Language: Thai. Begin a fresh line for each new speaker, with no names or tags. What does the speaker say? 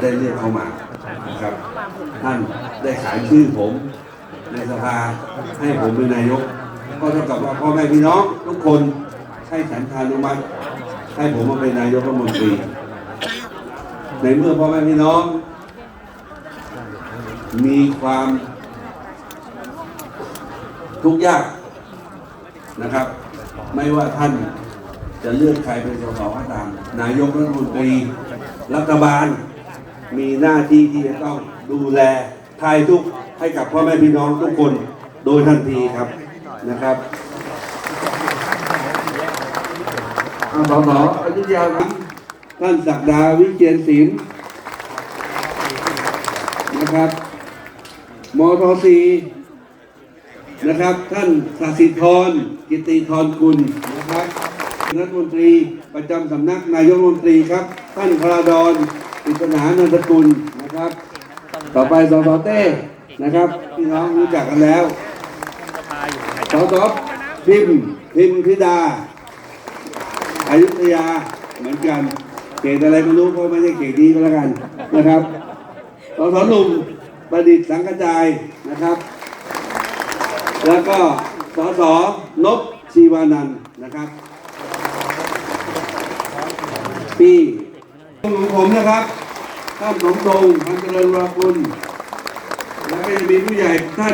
ได้เรียกเข้ามานะครับ ท่านได้ขายชื่อผมในสภาให้ผมเป็นนายก ก็เท่ากับว่าพ่อแม่พี่น้องทุกคนให้ฉันทานุมัติให้ผมมาเป็นนายกรัฐมนตรี ในเมื่อพ่อแม่พี่น้อง มีความทุกข์ยากนะครับ ไม่ว่าท่านจะเลือกใครเป็นสสก็ตาม นายกรัฐมนตรีรัฐบาล มีหน้าที่ที่จะต้องดูแลทายทุกให้กับพ่อแม่พี่น้องทุกคนโดยทันทีครับนะครับสสอยุธยาท่านศักดาวิเชียนศิลป์นะครับมทสีนะครับ ท่านสศิธรกิติธรกุลนะครับรัฐมนตรีประจำสำนักนายกรัฐมนตรีครับ ท่านพระดอน ปริศนานันทกุลนะครับ ต่อไปสสเต้นะครับพี่น้องรู้จักกันแล้วสสพิมพ์พิมพิดาอายุทยาเหมือนกันเขตอะไรไม่รู้เพราะไม่ใช่เขตนี้ก็แล้วกันนะครับสสหนุ่มประดิษฐ์สังกระจายนะครับ แล้วก็สสนบชีวานันท์นะครับ ปีของ ผมนะครับท่านสมทรงพันเจริญวราคุณและก็ยังมีผู้ใหญ่ท่าน